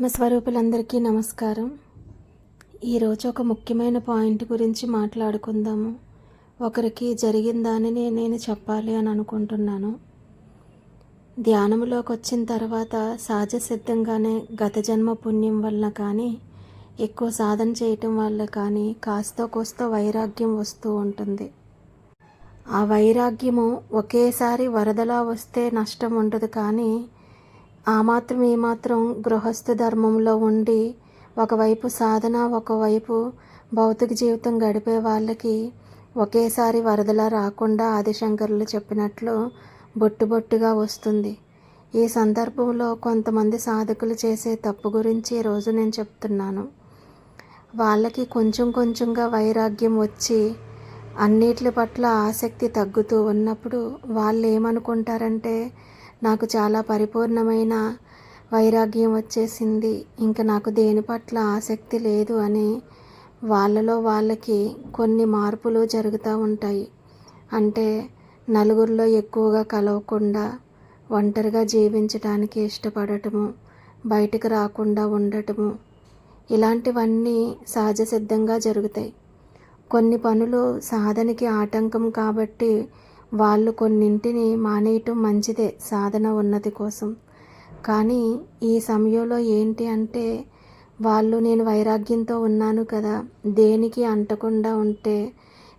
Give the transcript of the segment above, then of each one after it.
మా స్వరూపులందరికీ నమస్కారం. ఈరోజు ఒక ముఖ్యమైన పాయింట్ గురించి మాట్లాడుకుందాము. ఒకరికి జరిగిన దానిని నేను చెప్పాలి అని అనుకుంటున్నాను. ధ్యానంలోకి వచ్చిన తర్వాత సహజ సిద్ధంగానే గత జన్మ పుణ్యం వల్ల కానీ ఎక్కువ సాధన చేయటం వల్ల కానీ కాస్త కోస్త వైరాగ్యం వస్తూ ఉంటుంది. ఆ వైరాగ్యము ఒకేసారి వరదలా వస్తే నష్టం ఉండదు కానీ ఆ మాత్రం ఈ మాత్రం గృహస్థ ధర్మంలో ఉండి ఒకవైపు సాధన ఒకవైపు భౌతిక జీవితం గడిపే వాళ్ళకి ఒకేసారి వరదలా రాకుండా ఆదిశంకరులు చెప్పినట్లు బొట్టు బొట్టుగా వస్తుంది. ఈ సందర్భంలో కొంతమంది సాధకులు చేసే తప్పు గురించి ఈరోజు నేను చెప్తున్నాను. వాళ్ళకి కొంచెం కొంచెంగా వైరాగ్యం వచ్చి అన్నిటి పట్ల ఆసక్తి తగ్గుతూ ఉన్నప్పుడు వాళ్ళు ఏమనుకుంటారంటే నాకు చాలా పరిపూర్ణమైన వైరాగ్యం వచ్చేసింది. ఇంకా నాకు దేని పట్ల ఆసక్తి లేదు అని వాళ్ళలో వాళ్ళకి కొన్ని మార్పులు జరుగుతూ ఉంటాయి. అంటే నలుగురిలో ఎక్కువగా కలవకుండా ఒంటరిగా జీవించడానికి ఇష్టపడటము బయటకు రాకుండా ఉండటము ఇలాంటివన్నీ సహజ సిద్ధంగా జరుగుతాయి. కొన్ని పనులు సాధనకి ఆటంకం కాబట్టి వాళ్ళు కొన్నింటిని మానేయటం మంచిదే సాధన ఉన్నతి కోసం. కానీ ఈ సమయంలో ఏంటి అంటే వాళ్ళు నేను వైరాగ్యంతో ఉన్నాను కదా దేనికి అంటకుండా ఉంటే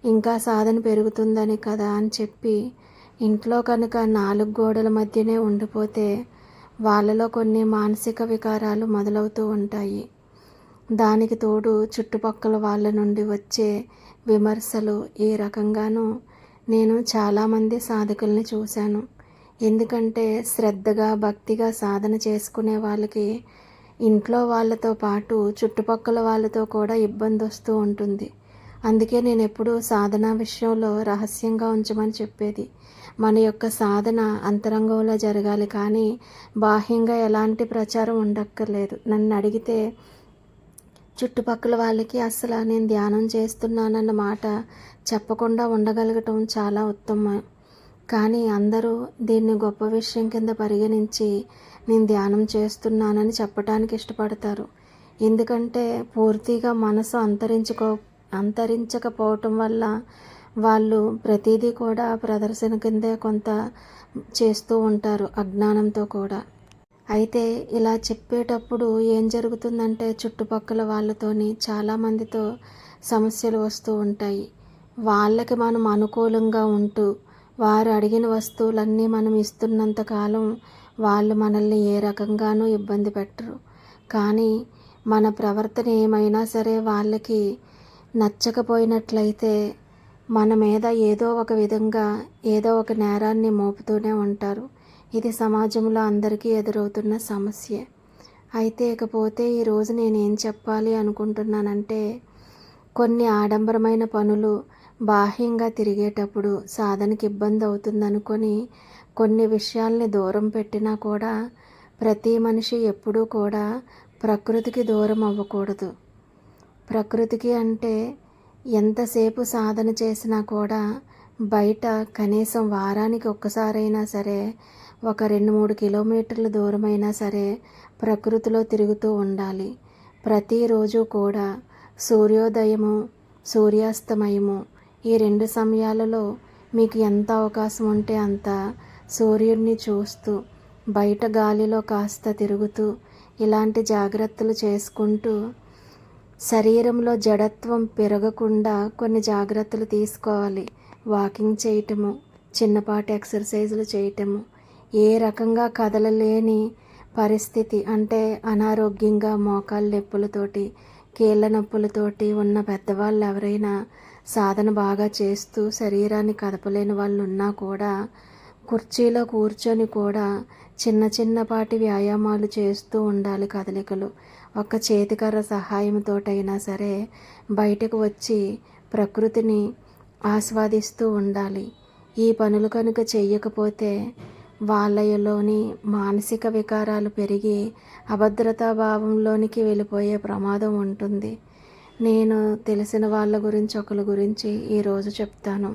ఇంకా సాధన పెరుగుతుందని కదా అని చెప్పి ఇంట్లో కనుక నాలుగు గోడల మధ్యనే ఉండిపోతే వాళ్ళలో కొన్ని మానసిక వికారాలు మొదలవుతూ ఉంటాయి. దానికి తోడు చుట్టుపక్కల వాళ్ళ నుండి వచ్చే విమర్శలు ఈ రకంగానూ నేను చాలామంది సాధకుల్ని చూశాను. ఎందుకంటే శ్రద్ధగా భక్తిగా సాధన చేసుకునే వాళ్ళకి ఇంట్లో వాళ్ళతో పాటు చుట్టుపక్కల వాళ్ళతో కూడా ఇబ్బంది వస్తూ ఉంటుంది. అందుకే నేను ఎప్పుడూ సాధన విషయంలో రహస్యంగా ఉంచమని చెప్పేది. మన యొక్క సాధన అంతరంగంలో జరగాలి కానీ బాహ్యంగా ఎలాంటి ప్రచారం ఉండక్కర్లేదు. నన్ను అడిగితే చుట్టుపక్కల వాళ్ళకి అసలు నేను ధ్యానం చేస్తున్నానన్న మాట చెప్పకుండా ఉండగలగటం చాలా ఉత్తమం. కానీ అందరూ దీన్ని గొప్ప విషయం కింద పరిగణించి నేను ధ్యానం చేస్తున్నానని చెప్పడానికి ఇష్టపడతారు. ఎందుకంటే పూర్తిగా మనసు అంతరించుకో అంతరించకపోవటం వల్ల వాళ్ళు ప్రతిదీ కూడా ప్రదర్శన కిందే కొంత చేస్తూ ఉంటారు అజ్ఞానంతో కూడా. అయితే ఇలా చెప్పేటప్పుడు ఏం జరుగుతుందంటే చుట్టుపక్కల వాళ్ళతోని చాలామందితో సమస్యలు వస్తూ ఉంటాయి. వాళ్ళకి మనం అనుకూలంగా ఉంటూ వారు అడిగిన వస్తువులన్నీ మనం ఇస్తున్నంత కాలం వాళ్ళు మనల్ని ఏ రకంగానూ ఇబ్బంది పెట్టరు. కానీ మన ప్రవర్తన ఏమైనా సరే వాళ్ళకి నచ్చకపోయినట్లయితే మన మీద ఏదో ఒక విధంగా ఏదో ఒక నేరాన్ని మోపుతూనే ఉంటారు. ఇది సమాజంలో అందరికీ ఎదురవుతున్న సమస్య. అయితే ఇకపోతే ఈరోజు నేనేం చెప్పాలి అనుకుంటున్నానంటే కొన్ని ఆడంబరమైన పనులు బాహ్యంగా తిరిగేటప్పుడు సాధనకి ఇబ్బంది అవుతుందనుకొని కొన్ని విషయాల్ని దూరం పెట్టినా కూడా ప్రతి మనిషి ఎప్పుడూ కూడా ప్రకృతికి దూరం అవ్వకూడదు. ప్రకృతికి అంటే ఎంతసేపు సాధన చేసినా కూడా బయట కనీసం వారానికి ఒక్కసారైనా సరే ఒక రెండు మూడు కిలోమీటర్ల దూరమైనా సరే ప్రకృతిలో తిరుగుతూ ఉండాలి. ప్రతిరోజు కూడా సూర్యోదయము సూర్యాస్తమయము ఈ రెండు సమయాలలో మీకు ఎంత అవకాశం ఉంటే అంత సూర్యుడిని చూస్తూ బయట గాలిలో కాస్త తిరుగుతూ ఇలాంటి జాగ్రత్తలు చేసుకుంటూ శరీరంలో జడత్వం పెరగకుండా కొన్ని జాగ్రత్తలు తీసుకోవాలి. వాకింగ్ చేయటము చిన్నపాటి ఎక్సర్సైజులు చేయటము ఏ రకంగా కదలలేని పరిస్థితి అంటే అనారోగ్యంగా మోకాళ్ళ నొప్పులతోటి కీళ్ళ నొప్పులతోటి ఉన్న పెద్దవాళ్ళు ఎవరైనా సాధన బాగా చేస్తూ శరీరాన్ని కదపలేని వాళ్ళు ఉన్నా కూడా కుర్చీలో కూర్చొని కూడా చిన్న చిన్నపాటి వ్యాయామాలు చేస్తూ ఉండాలి కదలికలు. ఒక చేతికర్ర సహాయంతోటైనా సరే బయటకు వచ్చి ప్రకృతిని ఆస్వాదిస్తూ ఉండాలి. ఈ పనులు కనుక చేయకపోతే వాళ్ళలోని మానసిక వికారాలు పెరిగి అభద్రతా భావంలోనికి వెళ్ళిపోయే ప్రమాదం ఉంటుంది. నేను తెలిసిన వాళ్ళ గురించి ఒకరి గురించి ఈరోజు చెప్తాను.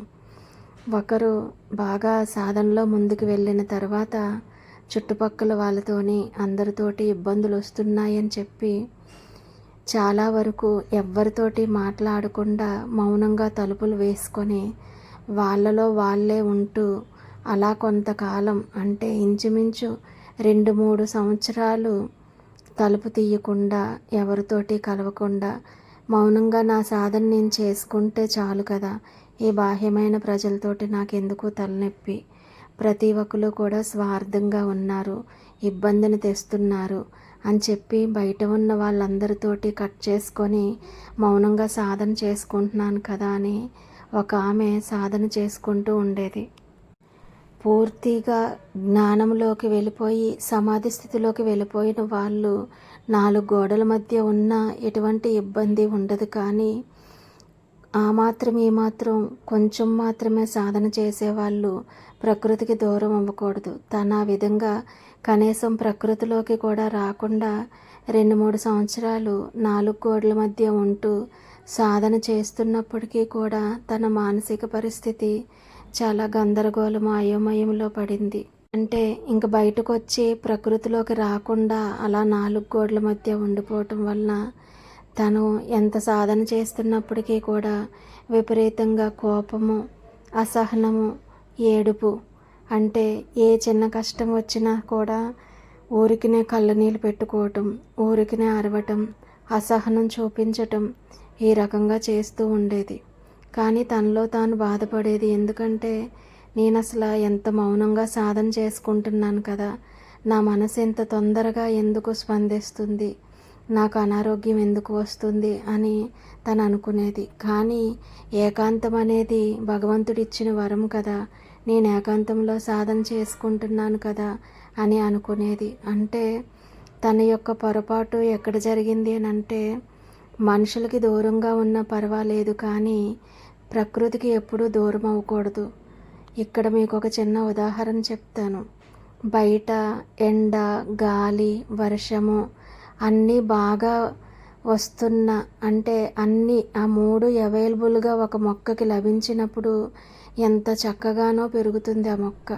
ఒకరు బాగా సాధనలో ముందుకు వెళ్ళిన తర్వాత చుట్టుపక్కల వాళ్ళతోని అందరితోటి ఇబ్బందులు వస్తున్నాయని చెప్పి చాలా వరకు ఎవ్వరితోటి మాట్లాడకుండా మౌనంగా తలుపులు వేసుకొని వాళ్ళలో వాళ్ళే ఉంటూ అలా కొంతకాలం అంటే ఇంచుమించు రెండు మూడు సంవత్సరాలు తలుపు తీయకుండా ఎవరితోటి కలవకుండా మౌనంగా నా సాధన నేను చేసుకుంటే చాలు కదా. ఈ బాహ్యమైన ప్రజలతోటి నాకెందుకు తలనొప్పి? ప్రతి ఒక్కరు కూడా స్వార్థంగా ఉన్నారు ఇబ్బందిని తెస్తున్నారు అని చెప్పి బయట ఉన్న వాళ్ళందరితోటి కట్ చేసుకొని మౌనంగా సాధన చేసుకుంటున్నాను కదా అని ఒక ఆమె సాధన చేసుకుంటూ ఉండేది. పూర్తిగా జ్ఞానంలోకి వెళ్ళిపోయి సమాధి స్థితిలోకి వెళ్ళిపోయిన వాళ్ళు నాలుగు గోడల మధ్య ఉన్న ఎటువంటి ఇబ్బంది ఉండదు కానీ ఆ మాత్రం ఈ మాత్రం కొంచెం మాత్రమే సాధన చేసేవాళ్ళు ప్రకృతికి దూరం అవ్వకూడదు. తన విధంగా కనీసం ప్రకృతిలోకి కూడా రాకుండా రెండు మూడు సంవత్సరాలు నాలుగు గోడల మధ్య ఉంటూ సాధన చేస్తున్నప్పటికీ కూడా తన మానసిక పరిస్థితి చాలా గందరగోళం అయోమయంలో పడింది. అంటే ఇంక బయటకు వచ్చి ప్రకృతిలోకి రాకుండా అలా నాలుగు గోడల మధ్య ఉండిపోవటం వలన తను ఎంత సాధన చేస్తున్నప్పటికీ కూడా విపరీతంగా కోపము అసహనము ఏడుపు అంటే ఏ చిన్న కష్టం వచ్చినా కూడా ఊరికినే కళ్ళనీళ్ళు పెట్టుకోవటం ఊరికినే అరవటం అసహనం చూపించటం ఈ రకంగా చేస్తూ ఉండేది. కానీ తనలో తాను బాధపడేది ఎందుకంటే నేను అసలు ఎంత మౌనంగా సాధన చేసుకుంటున్నాను కదా. నా మనసు ఎంత తొందరగా ఎందుకు స్పందిస్తుంది? నాకు అనారోగ్యం ఎందుకు వస్తుంది? అని తను అనుకునేది. కానీ ఏకాంతం అనేది భగవంతుడిచ్చిన వరం కదా. నేను ఏకాంతంలో సాధన చేసుకుంటున్నాను కదా అని అనుకునేది. అంటే తన యొక్క పొరపాటు ఎక్కడ జరిగింది అని అంటే మనుషులకి దూరంగా ఉన్న పర్వాలేదు కానీ ప్రకృతికి ఎప్పుడూ దూరం అవ్వకూడదు ఇక్కడ మీకు ఒక చిన్న ఉదాహరణ చెప్తాను. బయట ఎండ గాలి వర్షము అన్నీ బాగా వస్తున్న అంటే అన్నీ ఆ మూడు అవైలబుల్గా ఒక మొక్కకి లభించినప్పుడు ఎంత చక్కగానో పెరుగుతుంది ఆ మొక్క.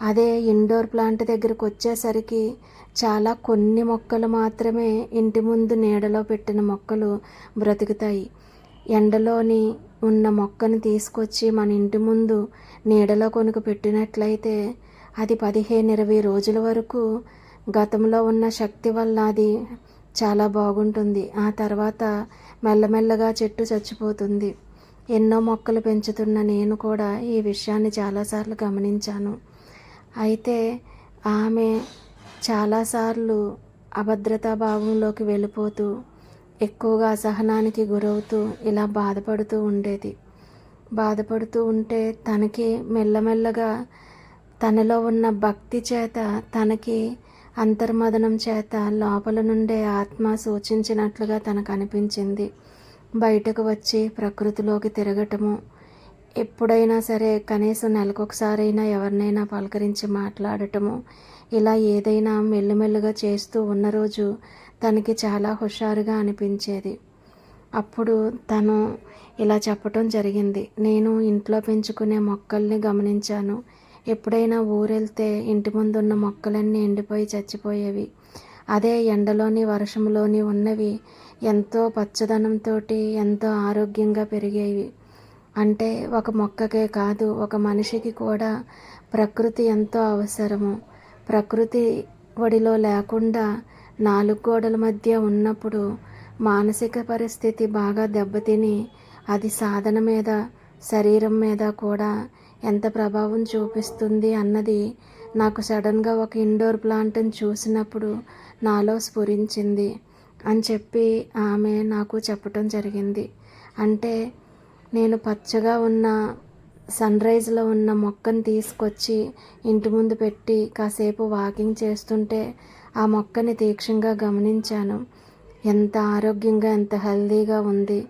అదే ఇండోర్ ప్లాంట్ దగ్గరకు వచ్చేసరికి చాలా కొన్ని మొక్కలు మాత్రమే ఇంటి ముందు నీడలో పెట్టిన మొక్కలు బ్రతుకుతాయి. ఎండలోని ఉన్న మొక్కను తీసుకొచ్చి మన ఇంటి ముందు నీడలో కొనుక పెట్టినట్లయితే అది పదిహేను ఇరవై రోజుల వరకు గతంలో ఉన్న శక్తి వల్ల అది చాలా బాగుంటుంది. ఆ తర్వాత మెల్లమెల్లగా చెట్టు చచ్చిపోతుంది. ఎన్నో మొక్కలు పెంచుతున్న నేను కూడా ఈ విషయాన్ని చాలాసార్లు గమనించాను. అయితే ఆమె చాలాసార్లు అభద్రతా భావంలోకి వెళ్ళిపోతూ ఎక్కువగా అసహనానికి గురవుతూ ఇలా బాధపడుతూ ఉండేది. బాధపడుతూ ఉంటే తనకి మెల్లమెల్లగా తనలో ఉన్న భక్తి చేత తనకి అంతర్మదనం చేత లోపల నుండే ఆత్మ సూచించినట్లుగా తనకు అనిపించింది. బయటకు వచ్చి ప్రకృతిలోకి తిరగటము. ఎప్పుడైనా సరే కనీసం నెలకొకసారైనా ఎవరినైనా పలకరించి మాట్లాడటము. ఇలా ఏదైనా మెల్లిమెల్లిగా చేస్తూ ఉన్న రోజు తనకి చాలా హుషారుగా అనిపించేది. అప్పుడు తను ఇలా చెప్పటం జరిగింది. నేను ఇంట్లో పెంచుకునే మొక్కల్ని గమనించాను. ఎప్పుడైనా ఊరెళ్తే ఇంటి ముందు ఉన్న మొక్కలన్నీ ఎండిపోయి చచ్చిపోయేవి. అదే ఎండలోని వర్షంలోని ఉన్నవి ఎంతో పచ్చదనంతో ఎంతో ఆరోగ్యంగా పెరిగేవి. అంటే ఒక మొక్కకే కాదు ఒక మనిషికి కూడా ప్రకృతి ఎంతో అవసరము. ప్రకృతి ఒడిలో లేకుండా నాలుగు గోడల మధ్య ఉన్నప్పుడు మానసిక పరిస్థితి బాగా దెబ్బతిని అది సాధన మీద శరీరం మీద కూడా ఎంత ప్రభావం చూపిస్తుంది అన్నది నాకు సడన్గా ఒక ఇండోర్ ప్లాంట్ని చూసినప్పుడు నాలో స్ఫురించింది అని చెప్పి ఆమె నాకు చెప్పటం జరిగింది. అంటే నేను పచ్చగా ఉన్న సన్ రైజ్లో ఉన్న మొక్కను తీసుకొచ్చి ఇంటి ముందు పెట్టి కాసేపు వాకింగ్ చేస్తుంటే ఆ మొక్కని తీక్షంగా గమనించాను. ఎంత ఆరోగ్యంగా ఎంత హెల్దీగా ఉంది.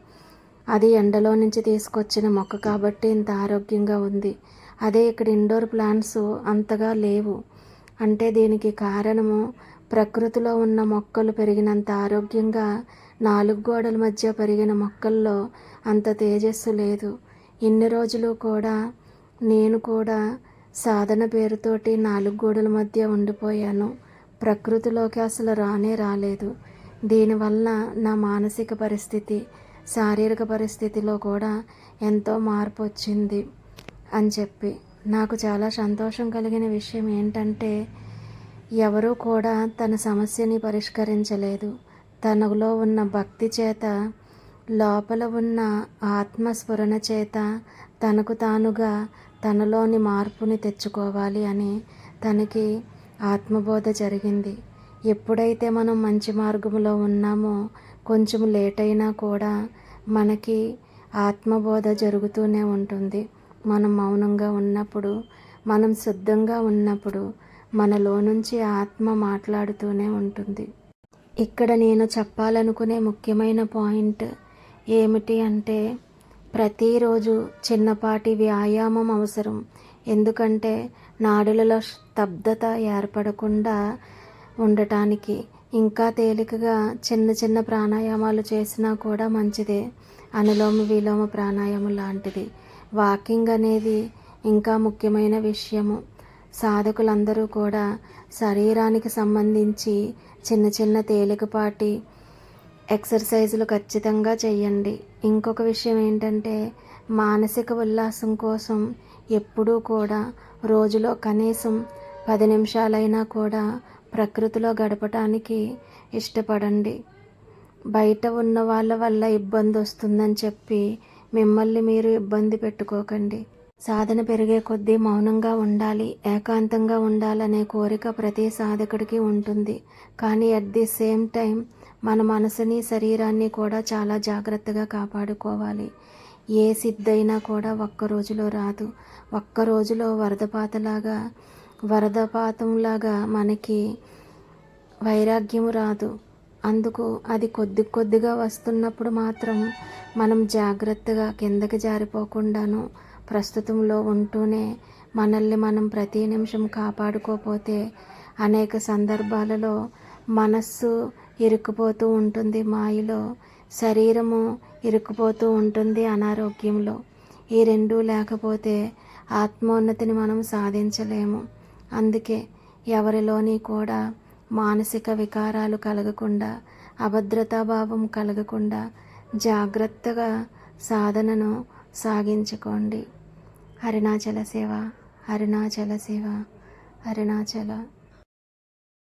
అది ఎండలో నుంచి తీసుకొచ్చిన మొక్క కాబట్టి ఇంత ఆరోగ్యంగా ఉంది. అదే ఇక్కడ ఇండోర్ ప్లాంట్స్ అంతగా లేవు. అంటే దీనికి కారణము ప్రకృతిలో ఉన్న మొక్కలు పెరిగినంత ఆరోగ్యంగా నాలుగు గోడల మధ్య పెరిగిన మొక్కల్లో అంత తేజస్సు లేదు. ఇన్ని రోజులు కూడా నేను కూడా సాధన పేరుతోటి నాలుగు గోడల మధ్య ఉండిపోయాను. ప్రకృతిలోకి అసలు రానే రాలేదు. దీనివల్ల నా మానసిక పరిస్థితి శారీరక పరిస్థితిలో కూడా ఎంతో మార్పు వచ్చింది అని చెప్పి. నాకు చాలా సంతోషం కలిగిన విషయం ఏంటంటే ఎవరూ కూడా తన సమస్యని పరిష్కరించలేదు. తనలో ఉన్న భక్తి చేత లోపల ఉన్న ఆత్మస్ఫురణ చేత తనకు తానుగా తనలోని మార్పుని తెచ్చుకోవాలి అని తనకి ఆత్మబోధ జరిగింది. ఎప్పుడైతే మనం మంచి మార్గంలో ఉన్నామో కొంచెం లేట్ అయినా కూడా మనకి ఆత్మబోధ జరుగుతూనే ఉంటుంది. మనం మౌనంగా ఉన్నప్పుడు మనం శుద్ధంగా ఉన్నప్పుడు మనలో నుంచి ఆత్మ మాట్లాడుతూనే ఉంటుంది. ఇక్కడ నేను చెప్పాలనుకునే ముఖ్యమైన పాయింట్ ఏమిటి అంటే ప్రతిరోజు చిన్నపాటి వ్యాయామం అవసరం. ఎందుకంటే నాడులలో స్తబ్దత ఏర్పడకుండా ఉండటానికి ఇంకా తేలికగా చిన్న చిన్న ప్రాణాయామాలు చేసినా కూడా మంచిదే. అనులోమ విలోమ ప్రాణాయామం లాంటిది. వాకింగ్ అనేది ఇంకా ముఖ్యమైన విషయము. సాధకులందరూ కూడా శరీరానికి సంబంధించి చిన్న చిన్న తేలికపాటి ఎక్సర్సైజులు ఖచ్చితంగా చేయండి. ఇంకొక విషయం ఏంటంటే మానసిక ఉల్లాసం కోసం ఎప్పుడూ కూడా రోజులో కనీసం పది నిమిషాలైనా కూడా ప్రకృతిలో గడపటానికి ఇష్టపడండి. బయట ఉన్న వాళ్ళ వల్ల ఇబ్బంది వస్తుందని చెప్పి మిమ్మల్ని మీరు ఇబ్బంది పెట్టుకోకండి. సాధన పెరిగే కొద్దీ మౌనంగా ఉండాలి ఏకాంతంగా ఉండాలనే కోరిక ప్రతి సాధకుడికి ఉంటుంది. కానీ అట్ ది సేమ్ టైం మన మనసుని శరీరాన్ని కూడా చాలా జాగ్రత్తగా కాపాడుకోవాలి. ఏ సిద్ధైనా కూడా ఒక్క రోజులో రాదు. ఒక్క రోజులో వరదపాతలాగా వరదపాతంలాగా మనకి వైరాగ్యం రాదు. అందుకు అది కొద్ది కొద్దిగా వస్తున్నప్పుడు మాత్రం మనం జాగ్రత్తగా కిందకి జారిపోకుండాను ప్రస్తుతంలో ఉంటూనే మనల్ని మనం ప్రతి నిమిషం కాపాడుకోపోతే అనేక సందర్భాలలో మనస్సు ఇరుక్కుపోతూ ఉంటుంది. మాయలో శరీరము ఇరుక్కుపోతూ ఉంటుంది అనారోగ్యంలో. ఈ రెండూ లేకపోతే ఆత్మోన్నతిని మనం సాధించలేము. అందుకే ఎవరిలోని కూడా మానసిక వికారాలు కలగకుండా అభద్రతాభావం కలగకుండా జాగ్రత్తగా సాధనను సాగించుకోండి. అరుణాచల సేవ అరుణాచల సేవ అరుణాచల.